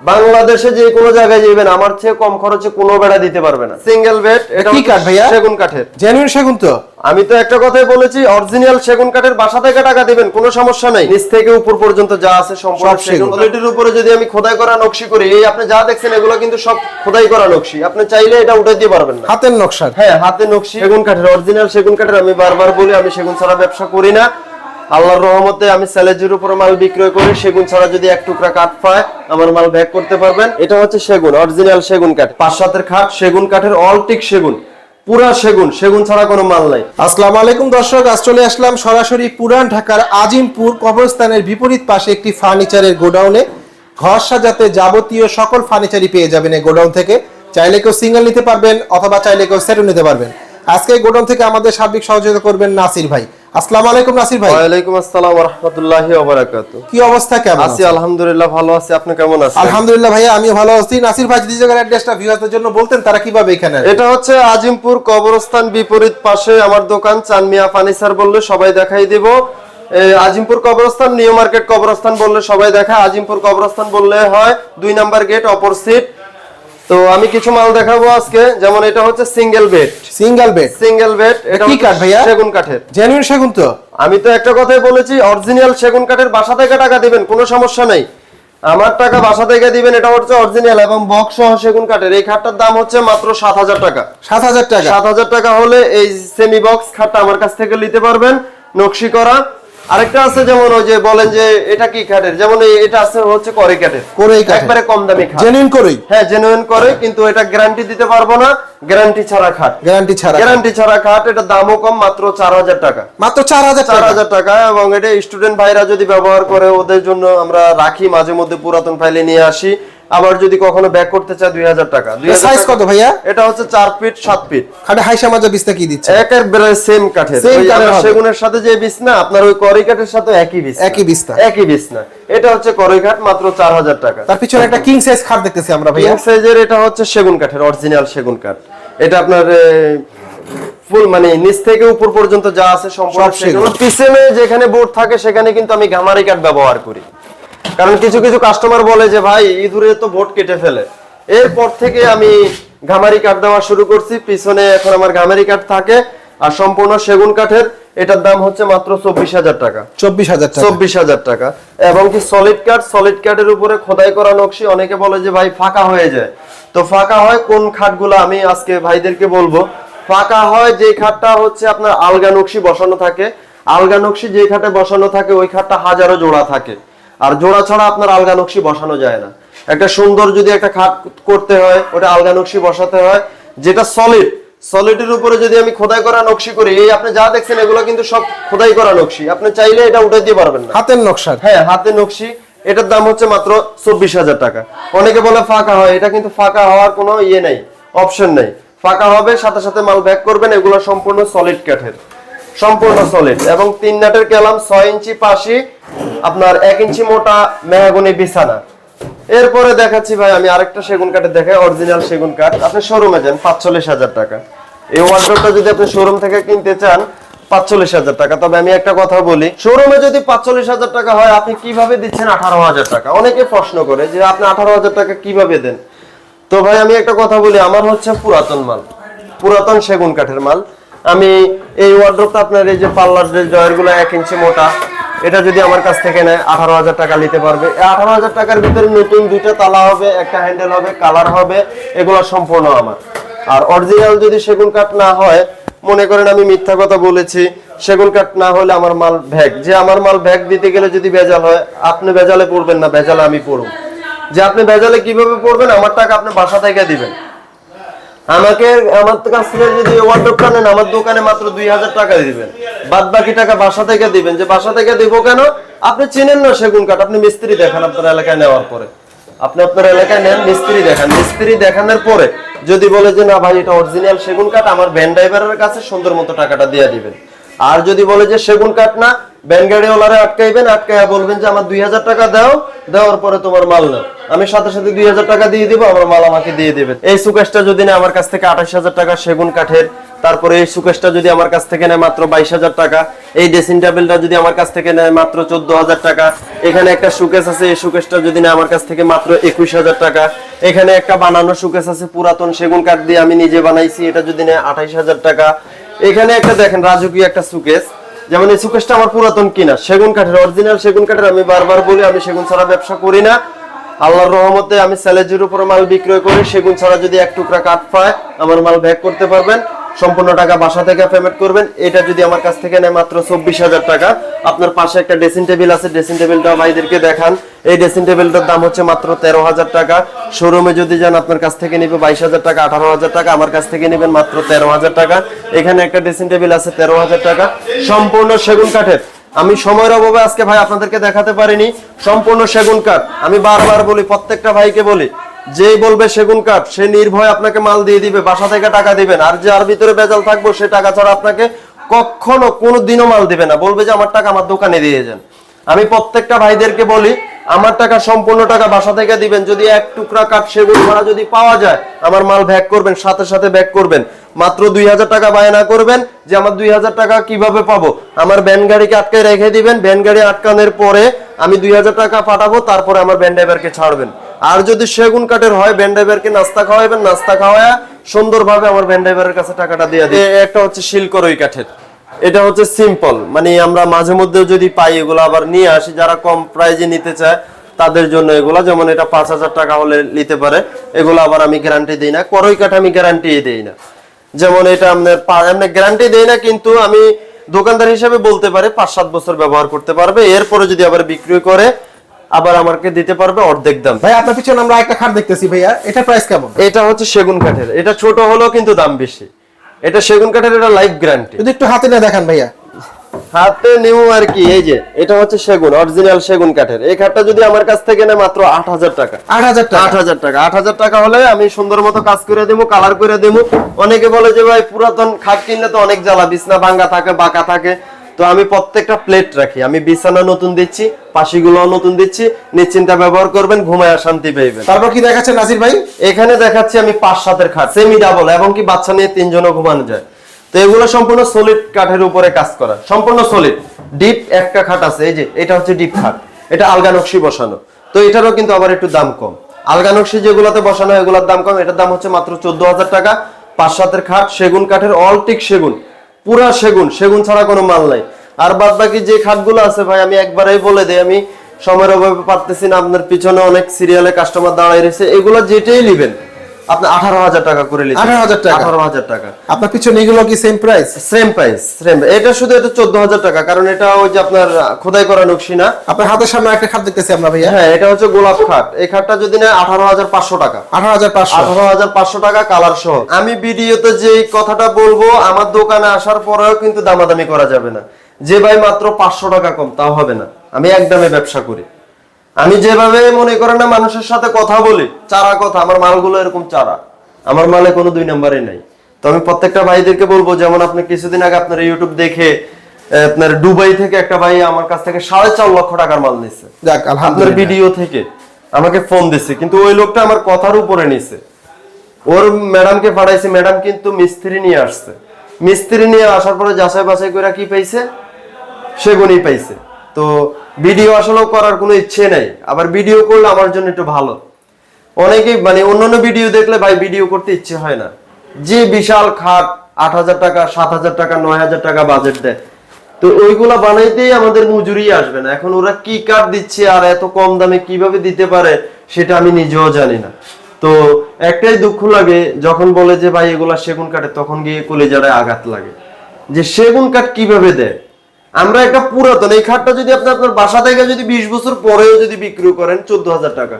বাংলাদেশে যে কোনো জায়গায় যাবেন আমার চেয়ে কম খরচে কোনো বেড়া দিতে পারবে না। সিঙ্গেল বেড এটা কি কাঠ ভাইয়া? সেগুন কাঠের। জেনুইন সেগুন তো? আমি তো একটা কথাই বলেছি অরিজিনাল সেগুন কাঠের বাসা থেকে টাকা দিবেন কোনো সমস্যা নেই। নিচ থেকে উপর পর্যন্ত যা আছে সম্পূর্ণ সেগুন। কোয়ালিটির উপরে যদি আমি খোদাই করা নকশি করি এই আপনি যা দেখছেন এগুলো কিন্তু সব খোদাই করা নকশি। আপনি চাইলে এটা উঠে দিতে পারবেন না। হাতের নকশা হ্যাঁ হাতে নকশি। সেগুন কাঠের অরিজিনাল সেগুন কাঠের আমি বারবার বলি আমি সেগুন ছাড়া ব্যবসা করি না। আল্লাহর রহমতে আমি স্যালেজের উপর মাল বিক্রয় করি, সেগুন ছাড়া যদি এক টুকরা কাঠ পায়, আমার মাল ব্যাক করতে পারবেন। এটা হচ্ছে সেগুন অরিজিনাল সেগুন কাঠ। পাঁচ সাতের খাট, সেগুন কাঠের অলটিক সেগুন, পুরা সেগুন সেগুন ছাড়া কোনো মাল নাই। আসসালামু আলাইকুম দর্শক, আজ চলে আসলাম সরাসরি পুরান ঢাকার আজিমপুর কবরস্থানের বিপরীত পাশে একটি ফার্নিচারের গোডাউনে। ঘর সাজাতে যাবতীয় সকল ফার্নিচারই পেয়ে যাবেন এই গোডাউন থেকে। চাইলে কেউ সিঙ্গেল নিতে পারবেন, অথবা চাইলে কেউ সেটও নিতে পারবেন। আজকে এই গোডাউন থেকে আমাদের সার্বিক সহযোগিতা করবেন নাসির ভাই। আসসালামু আলাইকুম নাসির ভাই। ওয়ালাইকুম আসসালাম রহমতুল্লাহি ওবারাকাতু কি অবস্থা কেমন আছি আলহামদুলিল্লাহ ভালো আছি। আপনি কেমন আছেন? আলহামদুলিল্লাহ ভাইয়া আমিও ভালো আছি। নাসির ভাই যদি জায়গার অ্যাড্রেসটা ভিউয়ারদের জন্য বলতেন তারা কীভাবে এখানে এটা হচ্ছে আজিমপুর কবরস্থান বিপরীত পাশে আমার দোকান চানমিয়া ফার্নিচার বললে সবাই দেখাই দিব। আজিমপুর কবরস্থান নিউ মার্কেট কবরস্থান বললে সবাই দেখায় আজিমপুর কবরস্থান বললে হয় দুই নাম্বার গেট অপর সিট তো আমি কিছু মাল দেখাবো আজকে। যেমন এটা হচ্ছে single bed single bed single bed এটা কি কাঠ ভাইয়া? সেগুন কাঠের। জেনুইন সেগুন তো? আমি তো একটা কথাই বলেছি অরিজিনাল সেগুন কাঠের বাসা থেকে টাকা দিবেন কোনো সমস্যা নেই। আমার টাকা বাসা থেকে দিবেন এটা হচ্ছে অরিজিনাল এবং বক্স সহ সেগুন কাঠের। এই খাটটার দাম হচ্ছে মাত্র সাত হাজার টাকা। সাত হাজার টাকা? সাত হাজার টাকা হলে এই সেমি বক্স খাটটা আমার কাছ থেকে নিতে পারবেন নকশি করা। আরেকটা আছে যেমন ওই যে বলেন যে এটা কি খাটের যেমন এটা আছে হচ্ছে করে কাঠের। কড়ই কাঠের। একবারে কম দামি খাট। জেনুইন করই হ্যাঁ জেনুইন করে কিন্তু এটা গ্যারান্টি দিতে পারব না। গ্যারান্টি ছাড়া খাট। গ্যারান্টি ছাড়া গ্যারান্টি ছাড়া খাট এটা দামও কম মাত্র চার হাজার টাকা। মাত্র চার হাজার চার টাকা হাজার টাকা এবং এটা স্টুডেন্ট ভাইরা যদি ব্যবহার করে ওদের জন্য আমরা রাখি মাঝে মধ্যে পুরাতন ফাইলে নিয়ে আসি। আবার যদি কখনো ব্যাক করতে চায় দুই হাজার টাকা। সাইজ কত ভাইয়া? এটা হচ্ছে চার ফিট সাত ফিট খাটে হাইসা মাজা বিস্তা কি দিচ্ছে? একেবারে সেম কাঠের। সেগুনের সাথে যে বিছনা আপনার ওই করি কাঠের সাথে একই বিছনা। একই বিছনা। একই বিছনা। এটা হচ্ছে করই কাঠ মাত্র চার হাজার টাকা। তার পিছনে একটা কিং সাইজ খাট দেখতেছি আমরা ভাইয়া। কিং সাইজের এটা হচ্ছে সেগুন কাঠের অরিজিনাল সেগুন কাঠ। এটা আপনার ফুল মানে নিচ থেকে উপর পর্যন্ত যা আছে সম্পূর্ণ পিছনে যেখানে বোর্ড থাকে সেখানে কিন্তু আমি গামারি কাঠ ব্যবহার করি। কারণ কিছু কিছু কাস্টমার বলে যে ভাই ইঁদুরে তো বোর্ড কেটে ফেলে। এরপর থেকে আমি ঘামারি কাঠ দেওয়া শুরু করছি। পিছনে এখন আমার ঘামারি কাঠ থাকে আর সম্পূর্ণ সেগুন কাঠের। এটার দাম হচ্ছে মাত্র চব্বিশ হাজার টাকা। চব্বিশ হাজার চব্বিশ হাজার টাকা। এবং কি সলিড কাঠ সলিড কাঠের উপরে খোদাই করা নকশি। অনেকে বলে যে ভাই ফাঁকা হয়ে যায়। তো ফাঁকা হয় কোন খাটগুলো? আমি আজকে ভাইদেরকে বলব। ফাঁকা হয় যে খাটটা হচ্ছে আপনার আলগা নকশি বসানো থাকে। আলগা নকশি যে খাটে বসানো থাকে ওই খাটটা হাজারো জোড়া থাকে। আর জোড়া ছাড়া আপনার আলগা নকশি বসানো যায় না। একটা সুন্দর যদি একটা খাট করতে হয় ওটা আলগা নকশি বসাতে হয় যেটা সলিড সলিডের উপরে যদি আমি খোদাই করা নকশি করি এই আপনি যা দেখছেন এগুলো কিন্তু সব খোদাই করা নকশি। আপনি চাইলে এটা উঠে দিয়ে পারবেন না। হাতের নকশা? হ্যাঁ হাতের নকশি। এটার দাম হচ্ছে মাত্র চব্বিশ হাজার টাকা। অনেকে বলে ফাঁকা হয় এটা কিন্তু ফাঁকা হওয়ার কোনো ইয়ে নেই অপশন নেই। ফাঁকা হবে সাথে সাথে মাল ব্যাক করবেন এগুলো সম্পূর্ণ সলিড কাঠের। সম্পূর্ণ সলিড এবং তিন নাটের কেলাম ছয় ইঞ্চি পাশি আপনার এক ইঞ্চি মোটা মেহাগুনি বিছানা। এরপরে দেখাচ্ছি ভাই, আমি আরেকটা সেগুন কাঠে দেখাই অরিজিনাল সেগুন কাঠ। আপনি শোরুমে যান, পাঁচচল্লিশ হাজার টাকা। এই ওয়ার্ডটা যদি আপনি শোরুম থেকে কিনতে চান, পাঁচচল্লিশ হাজার টাকা। তবে আমি একটা কথা বলি শোরুমে যদি পাঁচচল্লিশ হাজার টাকা হয়, আপনি কীভাবে দিচ্ছেন আঠারো হাজার টাকা? অনেকে প্রশ্ন করে যে, আপনি আঠারো হাজার টাকা কীভাবে দেন? তো ভাই, আমি একটা কথা বলি, আমার হচ্ছে পুরাতন মাল, পুরাতন সেগুন কাঠের মাল। আমি এই ওয়ার্ড্রপটা আপনার এই যে পাল্লার যে জয়েরগুলো এক ইঞ্চি মোটা, এটা যদি আমার কাছ থেকে নেয়, আঠারো হাজার টাকা নিতে পারবে। আঠারো হাজার টাকার ভিতরে নতুন দুইটা তালা হবে, একটা হ্যান্ডেল হবে কালার হবে, এগুলো সম্পূর্ণ আমার। আর অরিজিনাল যদি সেগুন কাঠ না হয়, মনে করেন আমি মিথ্যা কথা বলেছি, সেগুন কাঠ না হলে আমার মাল ভ্যাগ যে আমার মাল ভ্যাগ দিতে গেলে যদি ভেজাল হয়, আপনি ভেজালে পড়বেন না, ভেজালে আমি পড়ব। যে আপনি ভেজালে কীভাবে পড়বেন, আমার টাকা আপনি বাসা থেকে দিবেন। আমাকে আমার কাছ থেকে যদি ওয়ার্ডরোবটা নেন, আমার দোকানে মাত্র দুই হাজার টাকা দিবেন। বাদ বাকি টাকা বাসা থেকে দিবেন। যে বাসা থেকে দিব কেন? আপনি চিনেন না সেগুন কাঠ। আপনি মিস্ত্রি দেখান আপনার এলাকায় নেওয়ার পরে। আপনি আপনার এলাকায় নেন, মিস্ত্রি দেখান। মিস্ত্রি দেখানোর পরে যদি বলে যে, না ভাই, এটা অরিজিনাল সেগুন কাঠ, আমার ভ্যান ড্রাইভারের কাছে সুন্দর মতো টাকাটা দিয়ে দিবেন। আর যদি বলে যে, সেগুন কাঠ না আটকাইবেন, আটকাইয়া বলবেন যে আমার দুই হাজার টাকা দাও, দেওয়ার পরে তোমার মাল আমি সাথে সাথে দুই হাজার টাকা দিয়ে দিব, আমার মাল আমাকে দিয়ে দেবেন। এই সুকেশটা যদি আমার কাছ থেকে আঠাশ হাজার টাকা সেগুন কাঠের, তারপরে এই সুকেশটা যদি আমার কাছ থেকে নেয় মাত্র বাইশ হাজার টাকা, এই ড্রেসিং টেবিলটা যদি আমার কাছ থেকে নেয় মাত্র চোদ্দ হাজার টাকা, এখানে একটা সুকেস আছে, এই সুকেশটা যদি নেয় আমার কাছ থেকে মাত্র একুশ হাজার টাকা, এখানে একটা বানানো সুকেস আছে, পুরাতন সেগুন কাঠ দিয়ে আমি নিজে বানাইছি, এটা যদি নেয় আঠাইশ হাজার টাকা। এখানে একটা দেখেন, রাজকীয় একটা সুকেস যেমন এই সুকেশটা আমার পুরাতন কিনা। সেগুন কাঠের অরিজিনাল সেগুন কাঠের আমি বারবার বলি, আমি সেগুন ছাড়া ব্যবসা করি না। আল্লাহর রহমতে আমি স্যালেজের উপর মাল বিক্রয় করি, সেগুন ছাড়া যদি এক টুকরা কাঠ পায়, আমার মাল ব্যাক করতে পারবেন। সম্পূর্ণ টাকা বাসা থেকে পেমেন্ট করবেন। এটা যদি আমার কাছ থেকে নেয় মাত্র চব্বিশ হাজার টাকা। আপনার পাশে একটা ড্রেসিং টেবিল আছে ড্রেসিং টেবিলটা ভাইদেরকে দেখান। এই ড্রেসিং টেবিলটার দাম হচ্ছে মাত্র তেরো হাজার টাকা। শোরুমে যদি যান, আপনার কাছ থেকে নিবে বাইশ হাজার টাকা, আঠারো হাজার টাকা। আমার কাছ থেকে নেবেন মাত্র তেরো হাজার টাকা। এখানে একটা ড্রেসিং টেবিল আছে, তেরো হাজার টাকা। সম্পূর্ণ সেগুন কাঠের। আমি সময়ের অভাবে আজকে ভাই আপনাদেরকে দেখাতে পারিনি। সম্পূর্ণ সেগুন কাঠ। আমি বারবার বলি, প্রত্যেকটা ভাইকে বলি, যেই বলবে সেগুন কাঠ, সে নির্ভয় আপনাকে মাল দিয়ে দিবে, বাসা থেকে টাকা দিবেন আর যার ভিতরে বেজাল থাকব, সে টাকা ছাড়া আপনাকে কখনো কোনো দিনও মাল দিবে না। বলবে যে, আমার টাকা আমার দোকানে দিয়ে যান। আমি প্রত্যেকটা ভাইদেরকে বলি আমার টাকা সম্পূর্ণ টাকা বাসা থেকে দিবেন, যদি এক টুকরা কাঠ সেগুন ভাড়া যদি পাওয়া যায়, আমার মাল ব্যাক করবেন, সাথে সাথে ব্যাক করবেন। মাত্র দুই হাজার টাকা বায়না করবেন, যে আমার দুই হাজার টাকা কীভাবে পাবো? আমার ভ্যান গাড়িকে আটকে রেখে দিবেন, ভ্যান গাড়ি আটকানোর পরে আমি দুই হাজার টাকা পাঠাবো, তারপরে আমার ভ্যান ড্রাইভারকে ছাড়বেন। আর যদি সেগুন কাঠের হয়, ভ্যান ড্রাইভারকে নাস্তা খাওয়াবেন নাস্তা খাওয়ায় সুন্দরভাবে আমার ভ্যান ড্রাইভারের কাছে টাকাটা দিয়ে দিই একটা হচ্ছে শিলকরই কাঠের। এটা হচ্ছে সিম্পল মানে আমরা মাঝে মধ্যে যদি পাই এগুলো আবার নিয়ে আসি যারা কম প্রাইজে নিতে চায় তাদের জন্য এগুলা যেমন এটা পাঁচ হাজার টাকা হলে নিতে পারে এগুলো আবার আমি গ্যারান্টি দিই না। করই কাঠ আমি গ্যারান্টি দিই না। যেমন এটা আপনার এমনি গ্যারান্টি দেই না কিন্তু আমি দোকানদার হিসেবে বলতে পারি পাঁচ সাত বছর ব্যবহার করতে পারবে এরপরে যদি আবার বিক্রি করে আবার আমাকে দিতে পারবে অর্ধেক দাম। ভাই আপনার পিছনে আমরা একটা খাট দেখতেছি ভাইয়া। এটা প্রাইস কেমন? এটা হচ্ছে সেগুন কাঠের। এটা ছোট হলেও কিন্তু দাম বেশি। এটা সেগুন কাঠের এটা লাইফ গ্যারান্টি যদি একটু হাতে না দেখান ভাইয়া। হাতে নিউ আর কি এই যে এটা হচ্ছে সেগুন অরিজিনাল সেগুন কাঠের। এই খাটটা যদি আমার কাছ থেকে নেয় মাত্র আট হাজার টাকা। আট হাজার আট টাকা হাজার টাকা। আট হাজার টাকা হলে আমি সুন্দর মতো কাজ করে দেবো কালার করে দেবো অনেকে বলে যে ভাই পুরাতন খাট কিনলে তো অনেক জ্বালা বিছনা ভাঙ্গা থাকে বাঁকা থাকে। তো আমি প্রত্যেকটা প্লেট রাখি। আমি বিছানা নতুন দিচ্ছি পাশিগুলো নতুন দিচ্ছি নিশ্চিন্তা ব্যবহার করবেন ঘুমায় শান্তি পেয়েবেন তারপর কি দেখাচ্ছেন নাসির ভাই? এখানে দেখাচ্ছি আমি পাঁচ সাতের খাট সেমি ডাবল এবং কি বাচ্চা নিয়ে তিনজনও ঘুমানো যায়। তো এগুলো সম্পূর্ণ সলিড কাঠের উপরে কাজ করা। সম্পূর্ণ সলিড ডিপ একটা খাট আছে এই যে এটা হচ্ছে ডিপ খাট। এটা আলগা নকশি বসানো। তো এটারও কিন্তু আবার একটু দাম কম। আলগা নকশি যেগুলোতে বসানো হয় এগুলোর দাম কম। এটার দাম হচ্ছে মাত্র চোদ্দ হাজার টাকা। পাঁচ সাতের খাট সেগুন কাঠের অলটিক সেগুন। পুরা সেগুন সেগুন ছাড়া কোনো মাল নাই। আর বাদ বাকি যে খাটগুলো আছে ভাই, আমি একবারেই বলে দিই, আমি সময়ের অভাবে পারতেছি না, আপনার পিছনে অনেক সিরিয়ালে কাস্টমার দাঁড়াই রয়েছে, এগুলো যেটাই নেবেন আপনি আঠারো হাজার টাকা করে নিতে 18,000 টাকা? আঠারো হাজার টাকা। আপনার পিছনে এগুলো কি same price same price same এটা শুধু এটা চোদ্দ হাজার টাকা কারণ এটা ওই যে আপনার খোদাই করা নকশি না। আপনার হাতের সামনে একটা খাট দেখতেছি আমরা ভাইয়া। হ্যাঁ এটা হচ্ছে গোলাপ খাট। এই খাটটা যদি নেয় আঠারো হাজার পাঁচশো টাকা। আঠারো হাজার পাঁচশো। আঠারো হাজার পাঁচশো টাকা কালার সহ। আমি ভিডিওতে যে কথাটা বলব আমার দোকানে আসার পরেও কিন্তু দামাদামি করা যাবে না। যে ভাই মাত্র পাঁচশো টাকা কম তাও হবে না। আমি একদমে ব্যবসা করি। আমি যেভাবে মনে করেন না মানুষের সাথে কথা বলি চারা কথা আমার মালগুলো এরকম চারা। আমার মালে কোনো দুই নম্বরে নাই। তো আমি প্রত্যেকটা ভাইদেরকে বলব যেমন আপনি কিছুদিন আগে আপনার ইউটিউব দেখে আপনার দুবাই থেকে একটা ভাই আমার কাছ থেকে সাড়ে চার লক্ষ টাকার মাল নিচ্ছে যাক আপনার ভিডিও থেকে আমাকে ফোন দিছে কিন্তু ওই লোকটা আমার কথার উপরে নিছে। ওর ম্যাডামকে পাঠাইছে ম্যাডাম কিন্তু মিস্ত্রি নিয়ে আসছে। মিস্ত্রি নিয়ে আসার পরে যাচাই বাছাই করে কি পাইছে? সেগুনই পাইছে। তো ভিডিও আসলেও করার কোনো ইচ্ছে নেই। আবার ভিডিও করলে আমার জন্য একটু ভালো। অনেকেই মানে অন্যান্য ভিডিও দেখলে ভাই ভিডিও করতে ইচ্ছে হয় না। যে বিশাল খাট আট হাজার টাকা, সাত হাজার টাকা, নয় হাজার টাকা বাজেট দেয়। তো ওইগুলা বানাইতেই আমাদের মজুরি আসবে না। এখন ওরা কি কাঠ দিচ্ছে আর এত কম দামে কীভাবে দিতে পারে সেটা আমি নিজেও জানি না। তো একটাই দুঃখ লাগে, যখন বলে যে ভাই এগুলা সেগুন কাঠে তখন গিয়ে কলেজারে আঘাত লাগে। যে সেগুন কাঠ কীভাবে দেয়? আমরা একটা পুরাতন, এই খাটটা যদি আপনি আপনার বাসা থেকে যদি বিশ বছর পরেও যদি বিক্রি করেন চোদ্দ হাজার টাকা।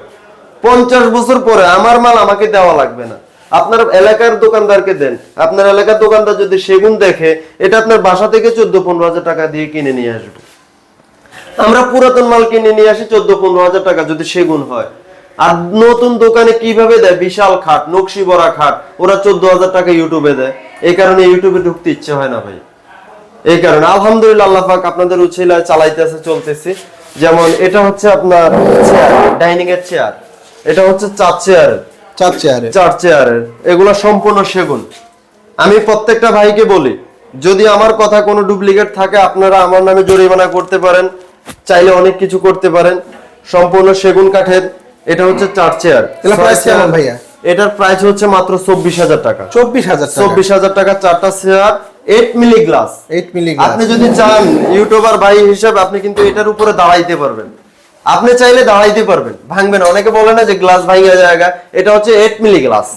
পঞ্চাশ বছর পরে আমার মাল আমাকে দেওয়া লাগবে না। আপনার এলাকার দোকানদারকে দেন। আপনার এলাকার দোকানদার যদি সেগুন দেখে, এটা আপনার বাসা থেকে চোদ্দ পনেরো হাজার টাকা দিয়ে কিনে নিয়ে আসবে। আমরা পুরাতন মাল কিনে নিয়ে আসি চোদ্দ পনেরো হাজার টাকা যদি সেগুন হয়। আর নতুন দোকানে কীভাবে দেয়? বিশাল খাট, নকশি বড়া খাট, ওরা চোদ্দ হাজার টাকা ইউটিউবে দেয়। এই কারণে ইউটিউবে ঢুকতে ইচ্ছে হয় না ভাই। এই কারণে আলহামদুলিল্লাহ আল্লাহ পাক আপনাদের উচিলায় চালাইতেছে চলতেছি। যেমন এটা হচ্ছে আপনার চেয়ার ডাইনিং এর চেয়ার এটা হচ্ছে চার চেয়ারের চার চেয়ারে চার চেয়ারের এগুলো সম্পূর্ণ সেগুন। আমি প্রত্যেকটা ভাইকে বলি যদি আমার কথা কোনো ডুপ্লিকেট থাকে আপনারা আমার নামে জরিমানা করতে পারেন চাইলে অনেক কিছু করতে পারেন। সম্পূর্ণ সেগুন কাঠের এটা হচ্ছে চার চেয়ার ভাইয়া? এটার প্রাইস হচ্ছে মাত্র চব্বিশ হাজার টাকা। চব্বিশ হাজার চব্বিশ হাজার টাকা চারটা chair eight milli glass milli আপনি যদি চান ইউটিউবার ভাই হিসাবে আপনি কিন্তু এটার উপরে দাঁড়াইতে পারবেন। আপনি চাইলে দাঁড়াইতে পারবেন। অনেকে বলে না যে গ্লাস ভাঙা জায়গা এটা হচ্ছে মিলি গ্লাস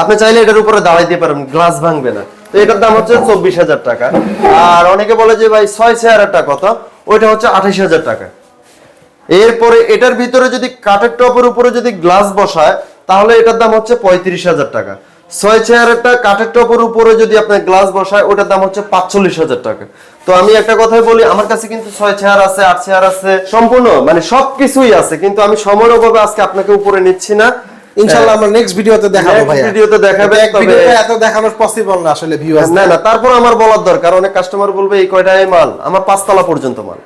আপনি চাইলে এটার উপরে দাঁড়াইতে পারবেন। গ্লাস ভাঙবে না। তো এটার দাম হচ্ছে চব্বিশ হাজার টাকা। আর অনেকে বলে যে ভাই ছয় চেয়ারটা কত? ওইটা হচ্ছে আঠাশ হাজার টাকা। এরপরে এটার ভিতরে যদি কাঠের টপের উপরে যদি গ্লাস বসায় তাহলে এটার দাম হচ্ছে পঁয়ত্রিশ হাজার টাকা। ছয় চেয়ারেরটা কাঠের টপের উপরে যদি আপনার গ্লাস বসায় ওটার দাম হচ্ছে পাঁচচল্লিশ হাজার টাকা। তো আমি একটা কথাই বলি আমার কাছে কিন্তু ছয় চেয়ার আছে আট চেয়ার আছে সম্পূর্ণ মানে সবকিছুই আছে কিন্তু আমি সময়ের অভাবে আজকে আপনাকে উপরে নিচ্ছি না। ইনশাআল্লাহ আমরা নেক্সট ভিডিওতে দেখাবো Next ভিডিওতে দেখাবেন, তবে- এত দেখানো পসিবল না আসলে ভিউয়ার্স না না তারপর আমার বলার দরকার অনেক কাস্টমার বলবে এই কয়টাই মাল? আমার পাঁচতলা পর্যন্ত মাল।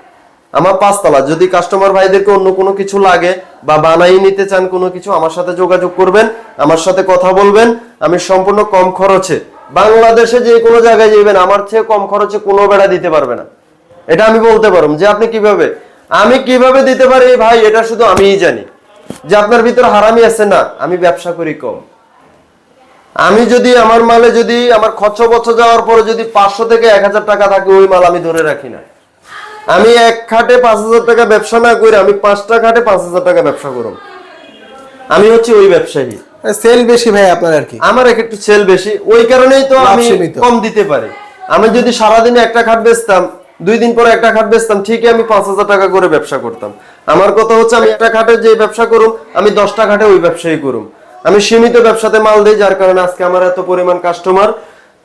আমার পাঁচতলা যদি কাস্টমার ভাইদেরকে অন্য কোনো কিছু লাগে বা বানাই নিতে চান কোনো কিছু, আমার সাথে যোগাযোগ করবেন, আমার সাথে কথা বলবেন। আমি সম্পূর্ণ কম খরচে, বাংলাদেশে যে কোনো জায়গায় যাবেন আমার চেয়ে কম খরচে কোনো বেড়া দিতে পারবে না। এটা আমি বলতে পারব যে আপনি কীভাবে, আমি কীভাবে দিতে পারি ভাই, এটা শুধু আমিই জানি। যে আপনার ভিতরে হারামি আছে না, আমি ব্যবসা করি কম। আমি যদি আমার মালে যদি, আমার খরচ বছর যাওয়ার পরে যদি পাঁচশো থেকে এক হাজার টাকা থাকে, ওই মাল আমি ধরে রাখি না। আমি এক খাটে পাঁচ হাজার টাকা ব্যবসা না করে আমি পাঁচটা খাটে পাঁচ হাজার টাকা ব্যবসা করব আমি হচ্ছে ওই ব্যবসায়ী। সেল বেশি ভাই আপনার আর কি। আমার এক একটু সেল বেশি। ওই কারণেই তো আমি কম দিতে পারি। আমি যদি সারাদিনে একটা খাট বেচতাম দুই দিন পরে একটা খাট বেচতাম ঠিকই আমি পাঁচ হাজার টাকা করে ব্যবসা করতাম। আমার কথা হচ্ছে আমি একটা খাটে যে ব্যবসা করুম আমি দশটা খাটে ওই ব্যবসায়ী করুম। আমি সীমিত ব্যবসাতে মাল দিই যার কারণে আজকে আমার এত পরিমাণ কাস্টমার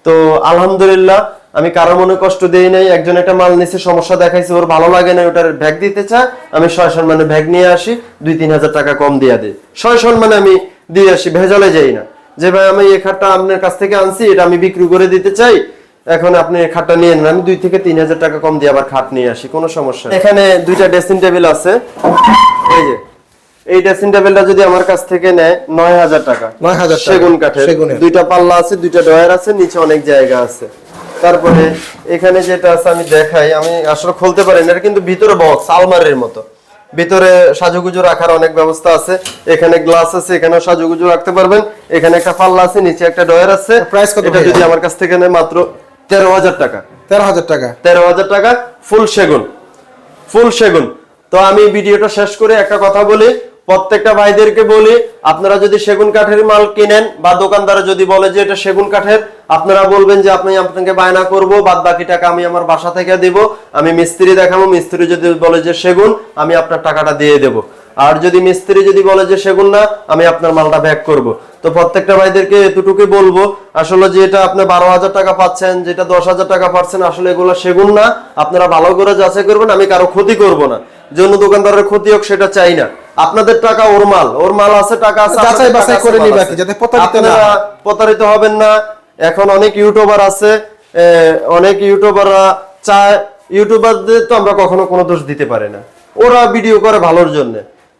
তো আলহামদুলিল্লাহ আমি কারও মনে কষ্ট দেই নাই একজন একটা মাল নিচে সমস্যা দেখাইছে ওর ভালো লাগে না ওটার ব্যাগ দিতে চায় আমি ছয় সম্মানে ব্যাগ নিয়ে আসি দুই তিন হাজার টাকা কম দিয়ে দিই। ছয় সম্মানে আমি দিয়ে আসি ভেজালে যাই না। যে ভাই আমি এই খাটটা আপনার কাছ থেকে আনছি এটা আমি বিক্রি করে দিতে চাই এখন আপনি খাটটা নিয়ে নেন আমি দুই থেকে তিন হাজার টাকা কম দিয়ে আবার খাট নিয়ে আসি কোনো সমস্যা এখানে দুইটা ড্রেসিং টেবিল আছে এই যে এই ড্রেসিং টেবিলটা যদি আমার কাছ থেকে নেয় নয় হাজার টাকা। 9,000 টাকা। সেগুন কাঠের। দুইটা পাল্লা আছে দুইটা ডয়ার আছে নিচে অনেক জায়গা আছে। তারপরে এখানে যেটা আছে আমি দেখাই আমি আসলে খুলতে পারি না এটা কিন্তু ভিতরে বক্স আলমারির মতো। ভিতরে সাজুগুজু রাখার অনেক ব্যবস্থা আছে এখানে গ্লাস আছে এখানে সাজুগুজু রাখতে পারবেন এখানে একটা পাল্লা আছে নিচে একটা ডয়ার আছে। প্রাইস কত এটা যদি আমার কাছ থেকে নেয় মাত্র তেরো হাজার টাকা। তেরো হাজার টাকা? তেরো হাজার টাকা ফুল সেগুন। ফুল সেগুন। তো আমি ভিডিওটা শেষ করে একটা কথা বলি প্রত্যেকটা ভাইদেরকে বলি, আপনারা যদি সেগুন কাঠের মাল কিনেন বা দোকানদার যদি বলে যে এটা সেগুন কাঠের, আপনারা বলবেন যে আপনি আপনাকে বায়না করব বাদ বাকি টাকা আমি আমার বাসা থেকে দিব, আমি মিস্ত্রি দেখাবো, মিস্ত্রি যদি বলে যে সেগুন, আমি আপনার টাকাটা দিয়ে দেব। আর যদি মিস্ত্রি যদি বলে যে সেগুন না, আমি আপনার মালটা ব্যাক করব। তো প্রত্যেকটা ভাইদেরকে এতটুকুই বলব, আসলে যেটা আপনি বারো হাজার টাকা পাচ্ছেন, যেটা দশ হাজার টাকা পাচ্ছেন, আসলে এগুলো সেগুন না। আপনারা ভালো করে যাচাই করবেন, আমি কারও ক্ষতি করব না। যে অন্য দোকানদারের ক্ষতি হোক, সেটা চাই না। আপনাদের টাকা ওর মাল ওর মাল আছে টাকা আছে যাচাই বাছাই করে নিবে কি, যাতে প্রতারিত না। প্রতারিত হবেন না। এখন অনেক ইউটিউবার আছে অনেক ইউটিউবাররা চায় ইউটিউবারদের তো আমরা কখনো কোনো দোষ দিতে পারি না। ওরা ভিডিও করে ভালোর জন্য।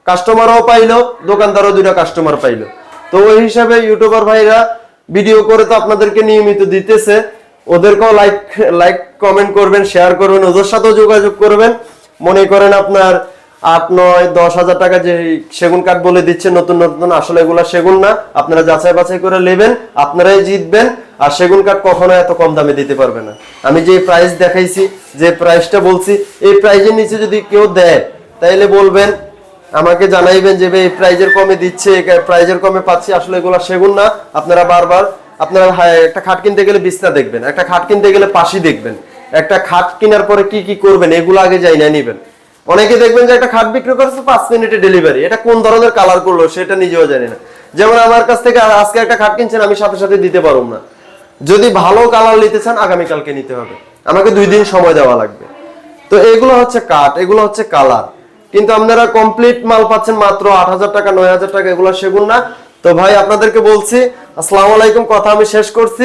কাস্টমারও পাইলো দোকানদারও দুইটা কাস্টমার পাইলো। তো ওই হিসাবে ইউটিউবার ভাইরা ভিডিও করে তো আপনাদেরকে নিয়মিত দিতেছে। ওদেরকেও লাইক লাইক কমেন্ট করবেন শেয়ার করবেন ওদের সাথেও যোগাযোগ করবেন। মনে করেন আপনার আট, নয়, দশ হাজার টাকা যে সেগুন কাঠ বলে দিচ্ছে, নতুন নতুন, আসলে এগুলা সেগুন না। আপনারা যাচাই বাছাই করে নেবেন, আপনারাই জিতবেন, আর সেগুন কাঠ কখনো এত কম দামে দিতে পারবে না। আমি যে প্রাইস দেখাইছি, যে প্রাইসটা বলছি, এই প্রাইজের নিচে যদি কেউ দেয়, তাইলে বলবেন, আমাকে জানাইবেন যে এই প্রাইজের কমে দিচ্ছে প্রাইজের কমে পাচ্ছি, আসলে এগুলা সেগুন না। আপনারা বারবার, আপনারা একটা খাট কিনতে গেলে বিছনা দেখবেন, একটা খাট কিনতে গেলে পাশি দেখবেন। একটা খাট কেনার পরে কি কি করবেন, এগুলো আগে যাই না নিবেন। অনেকে দেখবেন যে একটা খাট বিক্রি করছে, পাঁচ মিনিটে ডেলিভারি এটা কোন ধরনের কালার করল, সেটা নিজেও জানি না। যেমন আমার কাছ থেকে আজকে একটা খাট কিনছেন, আমি সাথে সাথে দিতে পারব না। যদি ভালো কালার নিতে চান, আগামীকালকে নিতে হবে। আমাকে দুই দিন সময় দেওয়া লাগবে। তো এগুলো হচ্ছে কাঠ, এগুলো হচ্ছে কালার কিন্তু আপনারা কমপ্লিট মাল পাচ্ছেন মাত্র আট হাজার টাকা, নয় হাজার টাকা, এগুলো সেগুন না। তো ভাই, আপনাদেরকে বলছি, আসসালামু আলাইকুম, কথা আমি শেষ করছি।